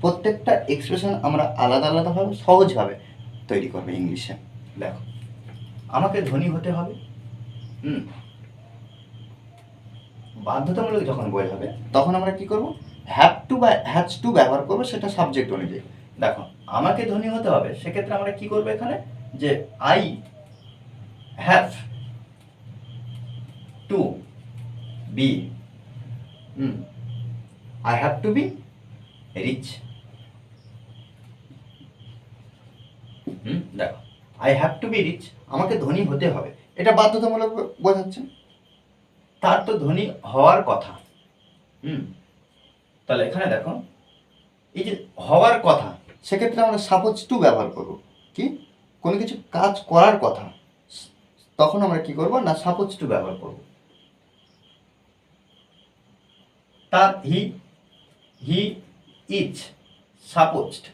প্রত্যেকটা এক্সপ্রেশন আমরা আলাদা আলাদাভাবে সহজভাবে তৈরি করবে ইংলিশে। দেখো, আমাকে ধনী হতে হবে, হুম? বাধ্যতামূলক যখন বোঝাবে তখন আমরা কি করব? হ্যাভ টু বা হ্যাজ টু ব্যবহার করব সেটা সাবজেক্ট অনুযায়ী। দেখো, আমাকে ধনী হতে হবে, সেক্ষেত্রে আমরা কি করব এখানে? যে I have to be I have to be rich hmm দেখো I have to be rich আমাকে ধনী হতে হবে। এটা বাধ্যতামূলক বোঝাচ্ছে তার তো ধনী হওয়ার কথা। হুম। তাহলে এখানে দেখো, এই যে হওয়ার কথা, সেক্ষেত্রে আমরা সাপোজ টু ব্যবহার করব। কি? কোনো কিছু কাজ করার কথা, তখন আমরা কি করব? না সাপোজ টু ব্যবহার করব। তার he he is supposed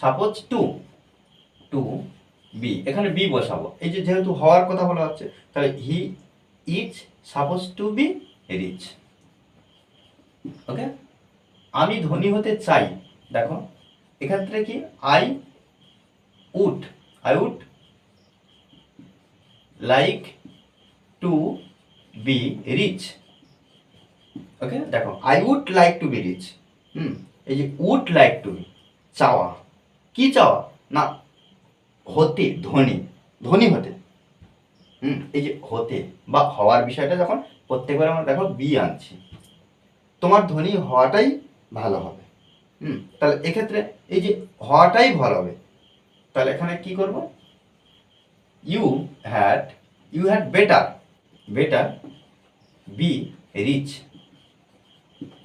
suppose to to be এখানে বি বসাবো। এই যে যেহেতু হওয়ার কথা বলা হচ্ছে, তাহলে he is suppose to be rich okay আমি ধনী হতে চাই। দেখো এক্ষেত্রে কি? I would I would like to be rich okay দেখো I would like to be rich hmm, এই যে উড লাইক টু বি চাওয়া। কি চাওয়া না, হতে, ধনী ধনী হতে। হুম, এই যে হতে বা হওয়ার বিষয়টা যখন প্রত্যেকবার আমরা দেখো বি আনছি, তোমার ধনী হওয়াটাই ভালো হবে। হুম, তাহলে এক্ষেত্রে এই যে হওয়াটাই ভালো হবে, তাহলে এখানে কি করব? You had you had better better be rich.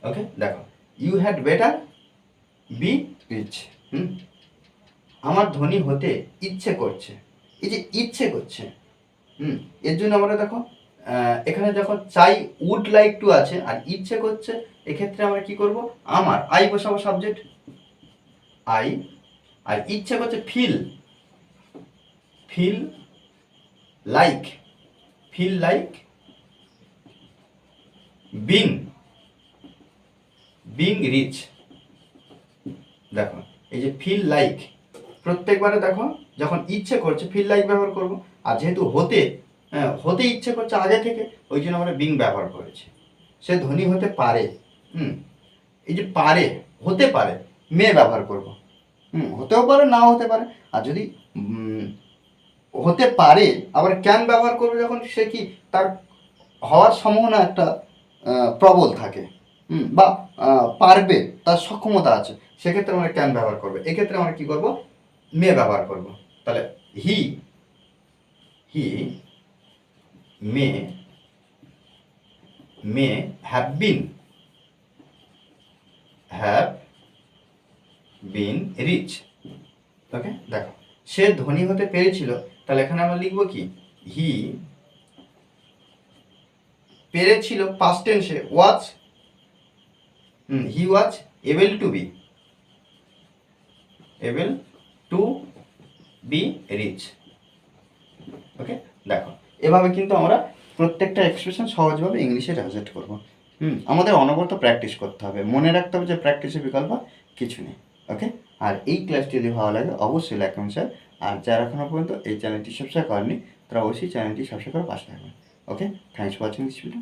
Okay, দেখো, you had better, be rich. Hmm আমার ধনী হতে ইচ্ছে করছে। এই যে ইচ্ছে করছে, হুম, এর জন্য আমরা দেখো এখানে যখন চাই উড লাইক টু আছে, আর ইচ্ছে করছে, এক্ষেত্রে আমরা কি করব? আমার আই বসাবো সাবজেক্ট আই আর ইচ্ছে করছে feel feel like feel like being being rich দেখো, এই যে ফিল লাইক প্রত্যেকবারে দেখো যখন ইচ্ছে করছে ফিল লাইক ব্যবহার করব। আর যেহেতু হতে হ্যাঁ, হতে ইচ্ছে করছে আগে থেকে ওই জন্য আমরা বিং ব্যবহার করেছি। সে ধনী হতে পারে হুম এই যে পারে হতে পারে মেয়ে ব্যবহার করব। হুম হতেও পারে নাও হতে পারে। আর যদি হতে পারে আবার ক্যান ব্যবহার করবে যখন সে কি তার হওয়ার সম্ভাবনা একটা প্রবল থাকে। বা পারবে তার সক্ষমতা আছে। সেক্ষেত্রে আমরা ক্যান ব্যবহার করব। এক্ষেত্রে আমরা কি করব? মে ব্যবহার করব। তাহলে he he, may may have been have been rich okay দেখো, সে ধনী হতে পেরেছিল, তাহলে এখানে আমরা লিখব কি? হি পেরেছিল পাস্ট টেন্সে was he was able to be able to be rich okay দেখো, এভাবে কিন্তু আমরা প্রত্যেকটা এক্সপ্রেশন সহজভাবে ইংলিশে ট্রান্সলেট করব। হুম, আমাদের অনবরত প্র্যাকটিস করতে হবে। মনে রাখতে হবে যে প্র্যাকটিসের বিকল্প কিছু নেই। ওকে আর এই ক্লাসটি যদি ভালো লাগে, অবশ্যই লাইক শেয়ার আর যারা এখনও পর্যন্ত এই চ্যানেলটি সাবস্ক্রাইব করেনি তারা অবশ্যই চ্যানেলটি সাবস্ক্রাইব করে পাশে থাকবেন। Okay thanks for watching this video